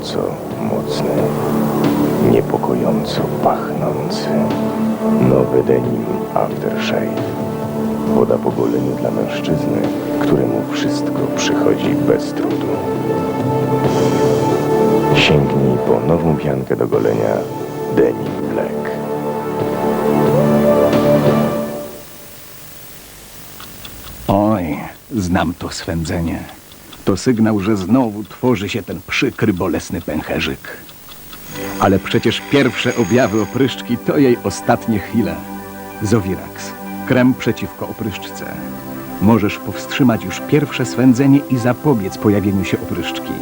Dręcząco mocny, niepokojąco pachnący. Nowy denim aftershave. Woda po goleniu dla mężczyzny, któremu wszystko przychodzi bez trudu. Sięgnij po nową piankę do golenia Denim Black. Oj, znam to swędzenie. To sygnał, że znowu tworzy się ten przykry, bolesny pęcherzyk. Ale przecież pierwsze objawy opryszczki to jej ostatnie chwile. Zowirax, krem przeciwko opryszczce. Możesz powstrzymać już pierwsze swędzenie i zapobiec pojawieniu się opryszczki.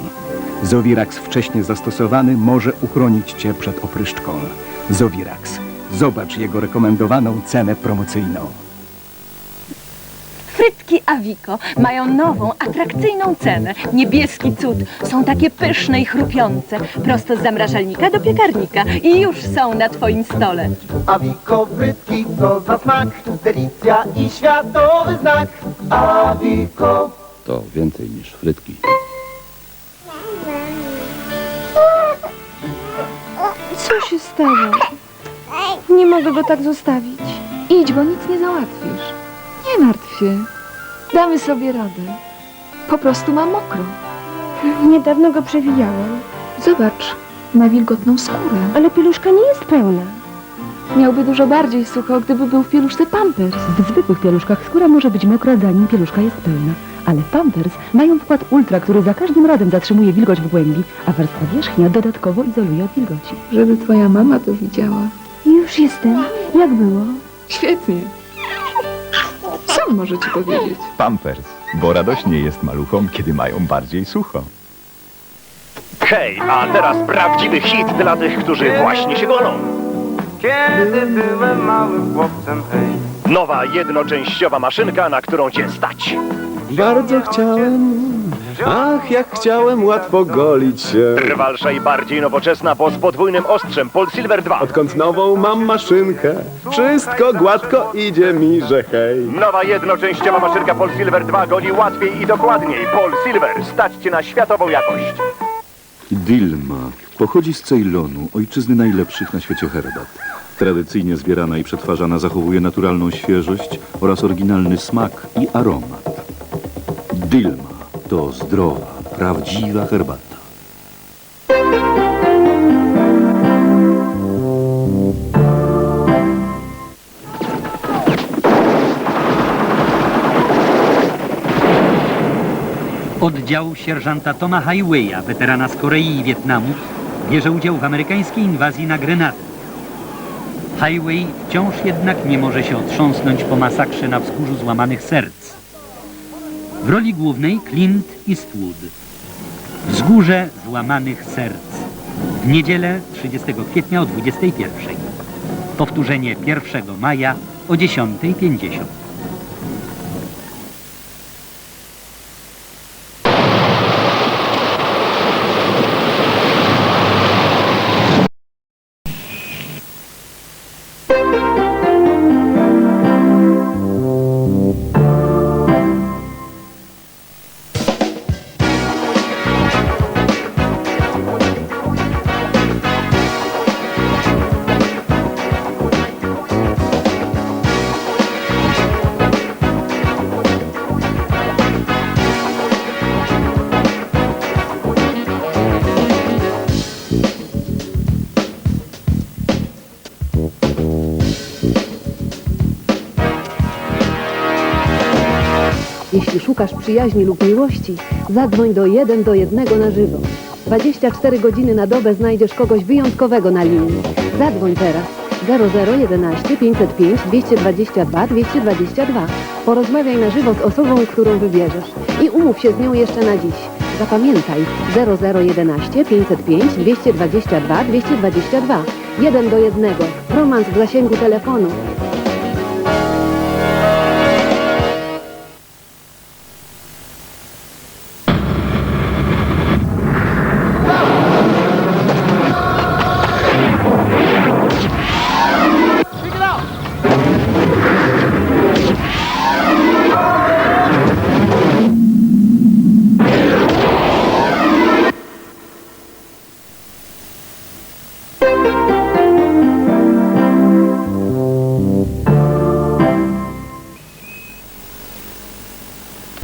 Zowirax wcześnie zastosowany może uchronić cię przed opryszczką. Zowirax, zobacz jego rekomendowaną cenę promocyjną. Frytki Aviko mają nową, atrakcyjną cenę. Niebieski cud. Są takie pyszne i chrupiące. Prosto z zamrażalnika do piekarnika. I już są na twoim stole. Awiko frytki, co za smak, delicja i światowy znak. Awiko. To więcej niż frytki. Co się stało? Nie mogę go tak zostawić. Idź, bo nic nie załatwisz. Nie martw się. Damy sobie radę. Po prostu ma mokro. Niedawno go przewijałam, Zobacz, ma wilgotną skórę. ale pieluszka nie jest pełna. Miałby dużo bardziej sucho, gdyby był w pieluszce Pampers. W zwykłych pieluszkach skóra może być mokra, zanim pieluszka jest pełna. Ale Pampers mają wkład Ultra, który za każdym razem zatrzymuje wilgoć w głębi, a warstwa wierzchnia dodatkowo izoluje od wilgoci. Żeby twoja mama to widziała. Już jestem. Jak było? Świetnie. Co może ci powiedzieć? Pampers, bo radośnie jest maluchom, kiedy mają bardziej sucho. Hej, a teraz prawdziwy hit dla tych, którzy właśnie się golą. Kiedy byłem małym chłopcem, hej. Nowa jednoczęściowa maszynka, na którą cię stać. Bardzo chciałem, ach, jak chciałem łatwo golić się. Trwalsza i bardziej nowoczesna, bo z podwójnym ostrzem Pol Silver 2. Odkąd nową mam maszynkę, wszystko gładko idzie mi, że hej. Nowa jednoczęściowa maszynka Pol Silver 2 goli łatwiej i dokładniej. Pol Silver, stać cię na światową jakość. Dilma pochodzi z Ceylonu, ojczyzny najlepszych na świecie herbat. Tradycyjnie zbierana i przetwarzana zachowuje naturalną świeżość oraz oryginalny smak i aromat. Dilma to zdrowa, prawdziwa herbata. Oddział sierżanta Toma Highwaya, weterana z Korei i Wietnamu, bierze udział w amerykańskiej inwazji na Grenadę. Highway wciąż jednak nie może się otrząsnąć po masakrze na wzgórzu złamanych serc. W roli głównej Clint Eastwood. Wzgórze złamanych serc. W niedzielę 30 kwietnia o 21. Powtórzenie 1 maja o 10.50. szukasz przyjaźni lub miłości, zadzwoń do 1 do 1 na żywo. 24 godziny na dobę znajdziesz kogoś wyjątkowego na linii. Zadzwoń teraz 0011 505 222 222. Porozmawiaj na żywo z osobą, którą wybierzesz i umów się z nią jeszcze na dziś. Zapamiętaj 0011 505 222 222. 1 do 1. Romans w zasięgu telefonu. Música